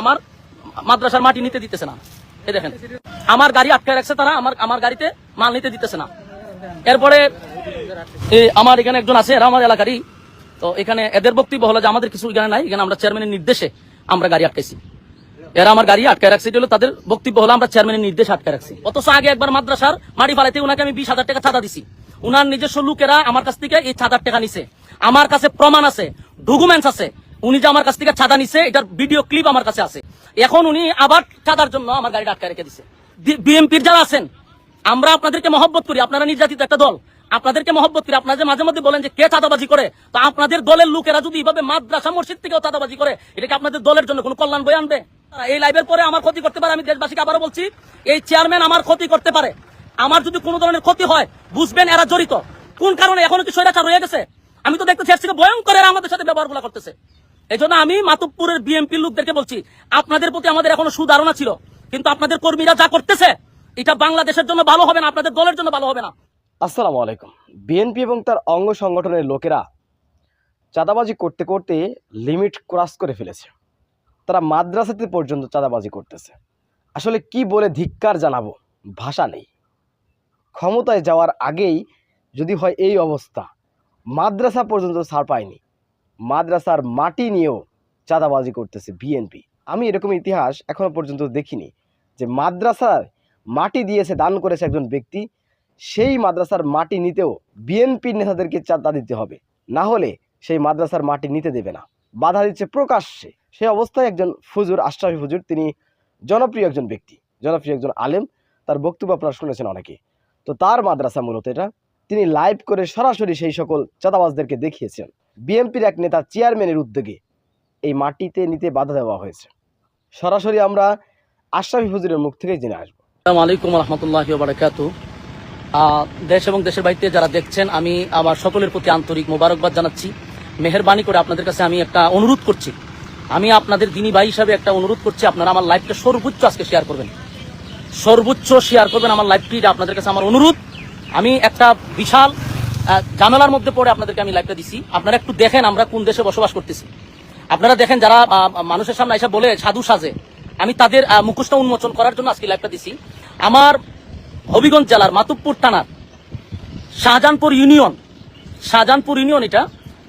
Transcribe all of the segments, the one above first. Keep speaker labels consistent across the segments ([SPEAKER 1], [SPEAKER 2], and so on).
[SPEAKER 1] আমার মাদ্রাসার মাটি নিতে দিতেছে না। এই দেখেন, আমার গাড়ি আটকে রাখছে তারা, আমার আমার গাড়িতে মাল নিতে দিতেছে না। এরপরে আমার এখানে একজন আছে, এরা আমার এলাকারই। তো এখানে এদের বক্তব্য হলো যে আমাদের কিছু এখানে নাই, এখানে আমরা চেয়ারম্যানের নির্দেশে আমরা গাড়ি আটকাইছি। এরা আমার গাড়ি আটকে রাখছে, এটা হলো তাদের বক্তব্য হলো আমরা চেয়ারম্যানের নির্দেশ আটকে রাখছি। অথচ আগে একবার মাদ্রাসার মাটি ফালাইতে উনাকে আমি বিশ হাজার টাকা চাঁদা দিছি। উনার নিজস্ব লোকেরা আমার কাছ থেকে এই চাঁদার টাকা নিছে। আমার কাছে প্রমাণ আছে ডকুমেন্টস আছে। উনি যে আমার কাছ থেকে চাঁদা নিছে, এটার ভিডিও ক্লিপ আমার কাছে আছে। এখন উনি আবার চাঁদার জন্য আমার গাড়িটা আটকে রেখে দিছে। বিএমপির যারা আছেন, আমরা আপনাদেরকে মহব্বত করি, আপনারা নির্যাতিত একটা দল। আপনাদেরকে মহব্বত করি, আপনারা যে মাঝে মধ্যে বলেন যে কে চাঁদাবাজি করে, তো আপনাদের দলের লোকেরা যদি এইভাবে মাদ্রাসা মসজিদ থেকেও চাঁদাবাজি করে, এটা কি আপনাদের দলের জন্য কোনো কল্যাণ বই আনবে? এই লাইভের পরে আমার ক্ষতি করতে পারে, আমি দেশবাসীকে আবারও বলছি, এই চেয়ারম্যান আমার ক্ষতি করতে পারে। আমার যদি কোনো ধরনের ক্ষতি হয়, বুঝবেন এরা জড়িত। কোন কারণে এখনও কি স্বৈরাচার রয়ে গেছে? আমি তো দেখতেছি এর থেকে ভয়ঙ্কর এরা আমাদের সাথে ব্যবহারগুলো করতেছে। এই জন্য আমি মাতবপুরের বিএমপি লোকদেরকে বলছি, আপনাদের প্রতি আমাদের এখনও সুধারণা ছিল, কিন্তু আপনাদের কর্মীরা যা করতেছে, এটা বাংলাদেশের জন্য ভালো হবে না, আপনাদের দলের জন্য ভালো হবে না।
[SPEAKER 2] আসসালামু আলাইকুম। বিএনপি এবং তার অঙ্গ সংগঠনের লোকেরা চাঁদাবাজি করতে করতে লিমিট ক্রস করে ফেলেছে। তারা মাদ্রাসাতে পর্যন্ত চাঁদাবাজি করতেছে। আসলে কি বলে ধিক্কার জানাব? ভাষা নেই। ক্ষমতায় যাওয়ার আগেই যদি হয় এই অবস্থা, মাদ্রাসা পর্যন্ত ছাড় পায়নি। মাদ্রাসার মাটি নিয়েও চাঁদাবাজি করতেছে বিএনপি আমি এরকম ইতিহাস এখনও পর্যন্ত দেখিনি যে মাদ্রাসার মাটি দিয়েছে, দান করেছে একজন ব্যক্তি, সেই মাদ্রাসার মাটি নিতেও বিএনপির নেতাদেরকে চাঁদা দিতে হবে। না হলে সেই মাদ্রাসার মাটি নিতে দেবে না। বাধা দিচ্ছে প্রকাশ্যে। সেই অবস্থায় একজন ফুজুর আশরাফি ফুজুর তিনি জনপ্রিয় একজন ব্যক্তি, জনপ্রিয় একজন আলেম। তার বক্তব্য আপনারা শুনেছেন অনেকে। তো তার মাদ্রাসা মূলত এটা। তিনি লাইভ করে সরাসরি সেই সকল চাঁদাবাজদেরকে দেখিয়েছেন। বিএনপির এক নেতা চেয়ারম্যানের উদ্যোগে এই মাটিতে নিতে বাধা দেওয়া হয়েছে। সরাসরি আমরা আশরাফি ফুজুরের মুখ থেকেই জেনে আসব।
[SPEAKER 1] আসসালামু আলাইকুম রহমতুল্লাহ দেশ এবং দেশের বাড়িতে যারা দেখছেন, আমি আমার সকলের প্রতি আন্তরিক মোবারকবাদ জানাচ্ছি। মেহরবানি করে আপনাদের কাছে আমি একটা অনুরোধ করছি। আমি আপনাদের দিনী ভাই হিসাবে একটা অনুরোধ করছি, আপনারা আমার লাইভটা সর্বোচ্চ আজকে শেয়ার করবেন। সর্বোচ্চ শেয়ার করবেন আমার লাইভটি, এটা আপনাদের কাছে আমার অনুরোধ। আমি একটা বিশাল ঝামেলার মধ্যে পড়ে আপনাদেরকে আমি লাইভটা দিছি। আপনারা একটু দেখেন আমরা কোন দেশে বসবাস করতেছি। আপনারা দেখেন যারা মানুষের সামনে এসে বলে সাধু সাজে আমি তাদের আহ, মুখোশটা উন্মোচন করার জন্য আজকে লাইভটা দিছি। আমার হবিগঞ্জ জেলার মাতুবপুর থানার শাহজাহানপুর ইউনিয়ন শাহজাহানপুর ইউনিয়ন এটা।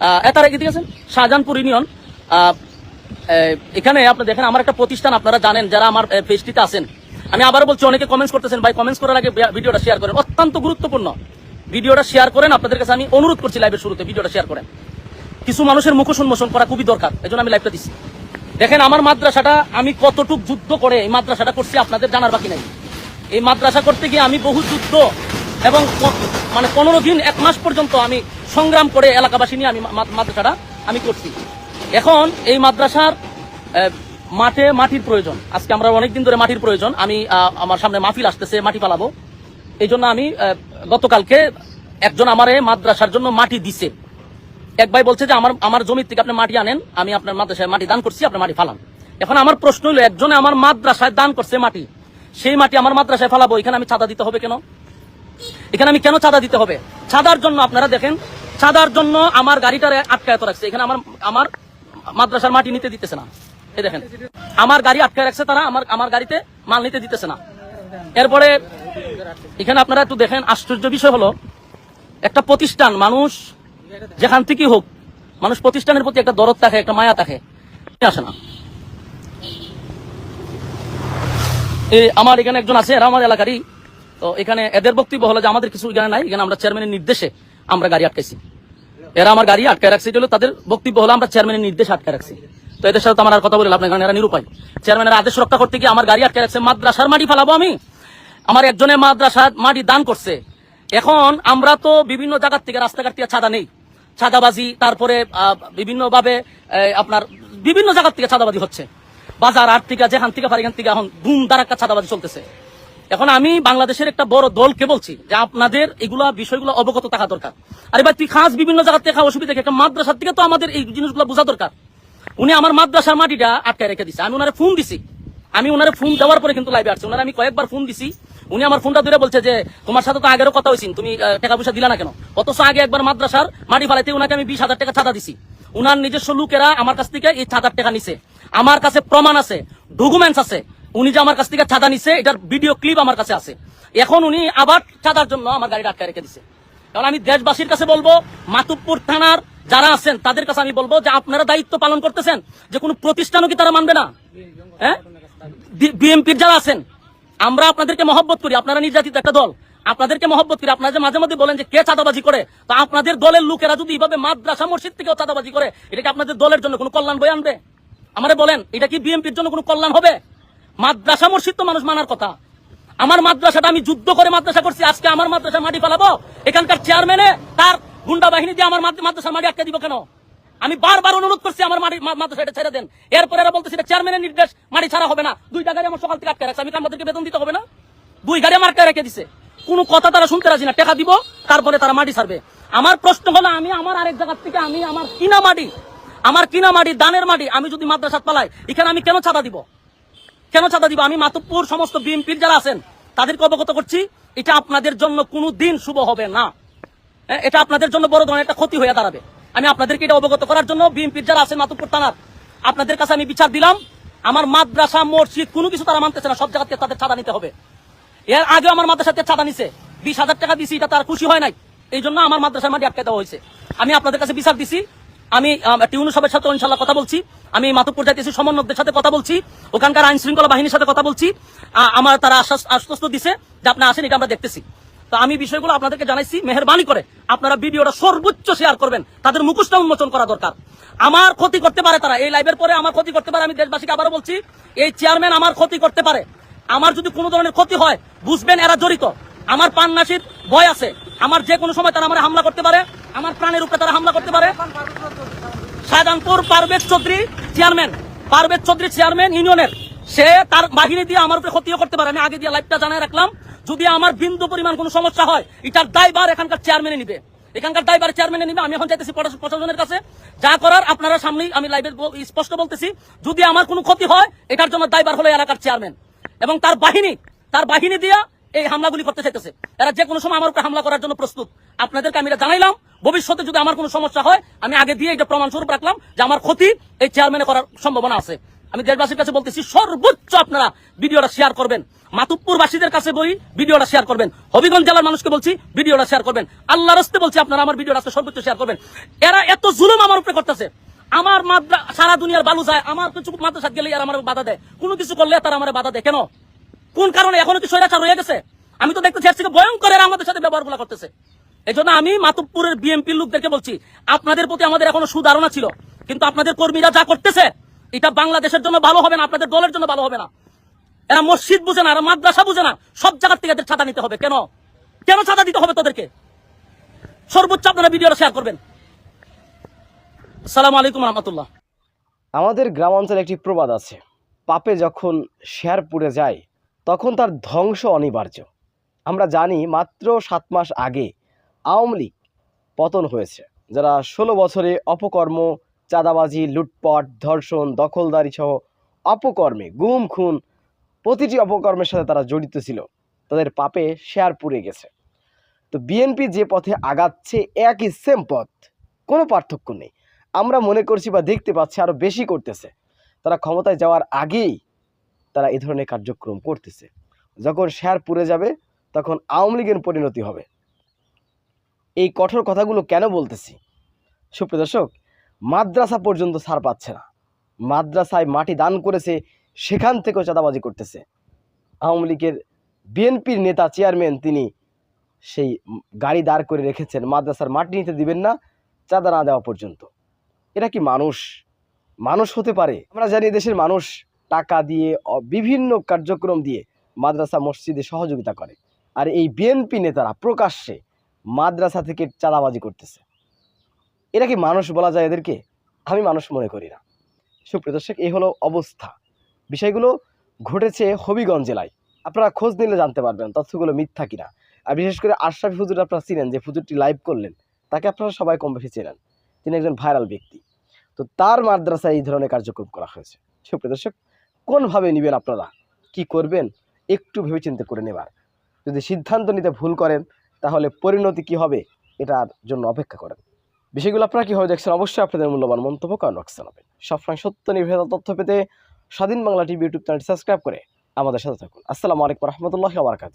[SPEAKER 1] আহ, এ তার এদিকে শাহজাহানপুর ইউনিয়ন। এখানে আপনি দেখেন আমার একটা প্রতিষ্ঠান আপনারা জানেন যারা আমার পেজটিতে আছেন। আমি আবার বলছি অনেকে কমেন্টস করতেছেন ভাই কমেন্টস করার আগে ভিডিওটা শেয়ার করেন। অত্যন্ত গুরুত্বপূর্ণ। ভিডিওটা শেয়ার করেন, আপনাদের কাছে আমি অনুরোধ করছি লাইভের শুরুতে, ভিডিওটা শেয়ার করেন। কিছু মানুষের মুখোশ উন্মোচন করা খুবই দরকার এই আমি লাইভটা দিচ্ছি। দেখেন, আমার মাদ্রাসাটা, আমি কতটুক যুদ্ধ করে এই মাদ্রাসাটা করছি আপনাদের জানার বাকি নাই। এই মাদ্রাসা করতে গিয়ে আমি বহু যুদ্ধ এবং মানে পনেরো দিন, এক মাস পর্যন্ত আমি সংগ্রাম করে এলাকাবাসী নিয়ে আমি মাদ্রাসাটা আমি করছি। এখন এই মাদ্রাসার মাঠে মাটির প্রয়োজন। আজকে আমরা অনেকদিন ধরে মাটির প্রয়োজন। আমি আমার সামনে মাহফিল আসতেছে, মাটি পালাবো। এই জন্য আমি গতকালকে একজন আমারে মাদ্রাসার জন্য মাটি দিছে। এক ভাই বলছে যে, আমার আমার জমির থেকে আপনি মাটি আনেন, আমি আপনার মাদ্রাসায় মাটি দান করছি, আপনি মাটি ফালান। এখন আমার প্রশ্ন হলো একজনে আমার মাদ্রাসায় দান করছে মাটি, সেই মাটি আমার মাদ্রাসায় ফালাবো, এখানে আমি চাঁদা দিতে হবে কেন? এখানে আমি কেন চাঁদা দিতে হবে? চাঁদার জন্য আপনারা দেখেন চাঁদার জন্য আমার গাড়িটারে আটকায়ত রাখছে। এখানে আমার আমার মাদ্রাসার মাটি নিতে দিতেছে না। এই দেখেন, আমার গাড়ি আটকায় রাখছে, তারা আমার আমার গাড়িতে মাল নিতে দিতেছে না। এরপরে এখানে আপনারা একটু দেখেন, আশ্চর্য বিষয় হলো, একটা প্রতিষ্ঠান, মানুষ যেখান থেকেই হোক, মানুষ প্রতিষ্ঠানের প্রতি একটা দরদ থাকে, একটা মায়া থাকে আসে না। আমার এখানে একজন আছে আমার এলাকারই, তো এখানে এদের বক্তব্য হলো যে আমাদের কিছু এখানে নাই, এখানে আমরা চেয়ারম্যানের নির্দেশে আমরা গাড়ি আটকাইছি। এরা আমার গাড়ি আটকায় রাখছে তাদের বক্তব্য হলো, আমরা চেয়ারম্যানের নির্দেশ আটকায় রাখছি। তো এদের সাথে আমার আর কথা বলে লাভ নাই নিরুপায়। চেয়ারম্যানের আদেশ রক্ষা করতে গিয়ে আমার গাড়ি আটকে রাখছে, মাদ্রাসার মাটি ফালাবো আমি। আমার একজনের মাদ্রাসার মাটি দান করছে। এখন আমরা তো বিভিন্ন জায়গার থেকে রাস্তাঘাট থেকে ছাদা নেই। ছাদাবাজি, তারপরে বিভিন্ন ভাবে আপনার বিভিন্ন জায়গার থেকে ছাদাবাজি হচ্ছে। বাজার আট থেকে, যেখান থেকে পারি এখান থেকে এখন ধুম ধারাক্কা ছাদাবাজি চলতেছে। এখন আমি বাংলাদেশের একটা বড় দলকে বলছি যে আপনাদের এগুলা বিষয়গুলো অবগত থাকা দরকার। আরে ভাই, তুই খাস বিভিন্ন জায়গা থেকে অসুবিধা? একটা মাদ্রাসার থেকে তো আমাদের এই জিনিসগুলো বোঝা দরকার। উনি আমার মাদ্রাসার মাটিটা আটকায় রেখে দিছে। আমি ওনারে ফোন দিছি। আমি ওনারে ফোন দেওয়ার পরে কিন্তু লাইভে আসছে। ওনারে আমি কয়েকবার ফোন দিছি। উনি আমার ফোনটা ধরে বলছে যে, তোমার সাথে তো আগেরও কথা হয়েছিল তুমি টাকা পয়সা দিলা না কেন? অথচ আগে একবার মাদ্রাসার মাটি ফালাইতে ওনাকে আমি বিশ হাজার টাকা চাঁদা দিছি। উনার নিজস্ব লোকেরা আমার কাছ থেকে এই চাঁদার টাকা নিছে। আমার কাছে প্রমাণ আছে ডকুমেন্টস আছে। উনি যে আমার কাছ থেকে চাঁদা নিছে, এটার ভিডিও ক্লিপ আমার কাছে আছে। এখন উনি আবার চাঁদার জন্য আমার গাড়িটা আটকে রেখে দিছে। কারণ আমি দেশবাসীর কাছে বলব, মাতুবপুর থানার যারা আছেন, তাদের কাছে আমি বলব যে আপনারা দায়িত্ব পালন করতেছেন, যে কোনো প্রতিষ্ঠানও কি তারা মানবে না? হ্যাঁ? বিএমপির যারা আছেন, আমরা আপনাদেরকে মহব্বত করি, আপনারা নির্যাতিত একটা দল। আপনাদেরকে মহব্বত করি, আপনারা যে মাঝে মধ্যে বলেন যে কে চাঁদাবাজি করে, তা আপনাদের দলের লোকেরা যদি এইভাবে মাদ্রাসা, মসজিদ থেকেও চাঁদাবাজি করে, এটা কি আপনাদের দলের জন্য কোনো কল্যাণ বই আনবে? আমারে বলেন, এটা কি বিএমপির জন্য কোনো কল্যাণ হবে? মাদ্রাসা, মসজিদ তো মানুষ মানার কথা। আমার মাদ্রাসাটা আমি যুদ্ধ করে মাদ্রাসা করছি, আজকে আমার মাদ্রাসা মাটি ফেলাবো। এখানকার চেয়ারম্যানে তার গুন্ডা বাহিনী দিয়ে আমার মাদ্রা- মাদ্রাসা মাটি আটকে দিব কেন? আমি বারবার অনুরোধ করছি আমার মাটি মাদ্রাসা এটা ছেড়ে দেন। এরপরে এরা বলতেছে চেয়ারম্যানের নির্দেশ মাটি ছাড়া হবে না। দুইটা গাড়ি আমার সকাল থেকে আটকে রাখছে। আমি আমাদেরকে বেতন দিতে হবে না? দুই গাড়ি আমার রেখে দিছে। কোনো কথা তারা শুনতে রাজি না। টাকা দিব, তারপরে তারা মাটি ছাড়বে। আমার প্রশ্ন হলো, আমি আমার আরেক জায়গার থেকে আমি আমার কিনা মাটি, আমার কিনা মাটি, দানের মাটি, আমি যদি মাদ্রাসাত পালাই, এখানে আমি কেন চাঁদা দিব? কেন চাঁদা দিব? আমি মাতুবপুর সমস্ত বিএনপির যারা আছেন, তাদেরকে অবগত করছি, এটা আপনাদের জন্য কোনো দিন শুভ হবে না। এটা আপনাদের জন্য বড় ধরনের একটা ক্ষতি হয়ে দাঁড়াবে। আমি আপনাদেরকে এটা অবগত করার জন্য বিএনপির যারা আছেন মাতুবপুর থানার, আপনাদের কাছে আমি বিচার দিলাম। আমার মাদ্রাসা, মসজিদ, কোনো কিছু তারা মানতেছে না, সব জায়গাতে তাদের চাঁদা নিতে হবে। এর আগে আমার মাদ্রাসাতে চাঁদা নিছে। বিশ হাজার টাকা দিছি, এটা তার খুশি হয় নাই। এই জন্য আমার মাদ্রাসার মাটি আটকে দেওয়া হয়েছে। আমি আপনাদের কাছে বিচার দিছি। আমি টিউনু সবের সাথে ইনশাল্লাহ কথা বলছি। আমি মাতুপুর যাইতেছি সমন্বয়কদের সাথে কথা বলছি। ওখানকার আইন শৃঙ্খলা বাহিনীর সাথে কথা বলছি। আমার তারা আশ্বাস আশ্বস্ত দিছে যে আপনি আসেন, এটা আমরা দেখতেছি। তো আমি বিষয়গুলো আপনাদেরকে জানাইছি, মেহরবানি করে আপনারা ভিডিওটা সর্বোচ্চ শেয়ার করবেন। তাদের মুখোশটা উন্মোচন করা দরকার। আমার ক্ষতি করতে পারে তারা। এই লাইভের পরে আমার ক্ষতি করতে পারে, আমি দেশবাসীকে আবারও বলছি, এই চেয়ারম্যান আমার ক্ষতি করতে পারে। আমার যদি কোনো ধরনের ক্ষতি হয়, বুঝবেন এরা জড়িত। আমার পান্নাসির ভয় আছে। আমার যে কোনো সময় তারা আমার হামলা করতে পারে। আমার প্রাণের উপরে তারা হামলা করতে পারে। শাহজাহানপুর পারভেজ চৌধুরী চেয়ারম্যান পারভেজ চৌধুরী চেয়ারম্যান ইউনিয়নের সে তার বাহিনী দিয়ে আমার উপরে ক্ষতিও করতে পারে। আমি আগে দিয়ে লাইভটা জানাই রাখলাম। যদি আমার বিন্দু পরিমাণ কোনো সমস্যা হয়, এটার দায়বার এখানকার চেয়ারম্যানে নিবে। এখানকার দায়বার চেয়ারম্যানে নিবে, আমি এখন চাইতেছি প্রশাসনের কাছে। যা করার আপনারা সামনেই আমি লাইভে স্পষ্ট বলতেছি, যদি আমার কোনো ক্ষতি হয়, এটার জন্য দায়বার হলো এলাকার চেয়ারম্যান এবং তার বাহিনী তার বাহিনী দিয়া এই হামলাগুলি করতে চাইতেছে। এরা যে কোনো সময় আমার উপরে হামলা করার জন্য প্রস্তুত। আপনাদেরকে আমি এটা জানাইলাম, ভবিষ্যতে যদি আমার কোনো সমস্যা হয়, আমি আগে দিয়ে এটা প্রমাণ স্বরূপ রাখলাম যে আমার ক্ষতি এই চেয়ারম্যানে করার সম্ভাবনা আছে। আমি দেশবাসীর কাছে বলতেছি, সর্বোচ্চ আপনারা ভিডিওটা শেয়ার করবেন। মাতুব্পুরবাসীদের কাছে বই, ভিডিওটা শেয়ার করবেন। হবিগঞ্জ জেলার মানুষকে বলছি, ভিডিওটা শেয়ার করবেন। আল্লাহ রাস্তে বলছি, আপনারা আমার ভিডিওটা সর্বোচ্চ শেয়ার করবেন। এরা এত জুলুম আমার উপরে করতেছে। আমার মাদ্রা, সারা দুনিয়ার বালু যায়, আমার কিছু মাদ্রাসাত গেলে আর আমার বাধা দেয়। কোনো কিছু করলে তারা আমার বাধা দেয়। কেন? কোন কারণে? এখনও কি স্বৈরাচার রয়ে গেছে? আমি তো এর থেকে ভয়ঙ্কর এরা আমাদের সাথে ব্যবহার করতেছে। এই জন্য আমি মাতুবপুরের বিএনপির লোকদেরকে বলছি, আপনাদের প্রতি আমাদের এখনও সুধারণা ছিল, কিন্তু আপনাদের কর্মীরা যা করতেছে এটা বাংলাদেশের জন্য ভালো হবে না, আপনাদের দলের জন্য ভালো হবে না। এরা মসজিদ বুঝে না, এরা মাদ্রাসা বুঝে না, সব জায়গার থেকে ছাতা নিতে হবে। কেন? কেন ছাতা দিতে হবে তোদেরকে? সর্বোচ্চ আপনারা ভিডিওটা শেয়ার করবেন। আসসালামু আলাইকুম রহমতুল্লাহ।
[SPEAKER 2] আমাদের গ্রাম অঞ্চলে একটি প্রবাদ আছে, পাপে যখন শেয়ার পুড়ে যায়, তখন তার ধ্বংস অনিবার্য। আমরা জানি মাত্র সাত মাস আগে আওয়ামী লীগ পতন হয়েছে, যারা ষোলো বছরে অপকর্ম চাঁদাবাজি, লুটপাট, ধর্ষণ, দখলদারি সহ অপকর্মে গুম, খুন প্রতিটি অপকর্মের সাথে তারা জড়িত ছিল। তাদের পাপে শেয়ার পুড়ে গেছে। তো বিএনপি যে পথে আগাচ্ছে, একই সেম পথ। কোনো পার্থক্য নেই। আমরা মনে করছি বা দেখতে পাচ্ছি আরও বেশি করতেছে। তারা ক্ষমতায় যাওয়ার আগেই তারা এই ধরনের কার্যক্রম করতেছে। যখন শেয়ার পুড়ে যাবে, তখন আওয়ামী লীগের পরিণতি হবে। এই কঠোর কথাগুলো কেন বলতেছি? সুপ্রিয় দর্শক মাদ্রাসা পর্যন্ত ছাড় পাচ্ছে না। মাদ্রাসায় মাটি দান করেছে, সেখান থেকেও চাঁদাবাজি করতেছে। আওয়ামী লীগের বিএনপির নেতা চেয়ারম্যান তিনি সেই গাড়ি দাঁড় করে রেখেছেন, মাদ্রাসার মাটি নিতে দিবেন না, চাঁদা না দেওয়া পর্যন্ত। এটা কি মানুষ? মানুষ হতে পারে। আমরা জানি দেশের মানুষ টাকা দিয়ে বিভিন্ন কার্যক্রম দিয়ে মাদ্রাসা মসজিদে সহযোগিতা করে। আর এই বিএনপি নেতারা প্রকাশ্যে মাদ্রাসা থেকে চাঁদাবাজি করতেছে। এরা কি মানুষ বলা যায় এদেরকে? আমি মানুষ মনে করি না। সুপ্রিয় দর্শক, এই হলো অবস্থা। বিষয়গুলো ঘটেছে হবিগঞ্জ জেলায়। আপনারা খোঁজ নিলে জানতে পারবেন তথ্যগুলো মিথ্যা কিনা। আর বিশেষ করে আশরাফি হুজুর আপনারা চিনেন যে হুজুরটি লাইভ করলেন। তাকে আপনারা সবাই কম বেশি চেনেন। তিনি একজন ভাইরাল ব্যক্তি। তো তার মাদ্রাসায় এই ধরনের কার্যক্রম করা হয়েছে। সুপ্রিয় দর্শক, কোনভাবে নেবেন আপনারা? কি করবেন? একটু ভেবেচিন্তে করে নেবার। যদি সিদ্ধান্ত নিতে ভুল করেন, তাহলে পরিণতি কি হবে? এটার জন্য অপেক্ষা করেন। বিষয়গুলো আপনারা কীভাবে দেখছেন অবশ্যই আপনাদের মূল্যবান মন্তব্য কারণ বক্সে জানাবেন। সবসময় সত্য নির্ভেদা তথ্য পেতে Swadhin Bangla TV YouTube channel subscribe করে আমাদের সাথে থাকুন। আসসালামু আলাইকুম রহমতুল্লাহ বারকাত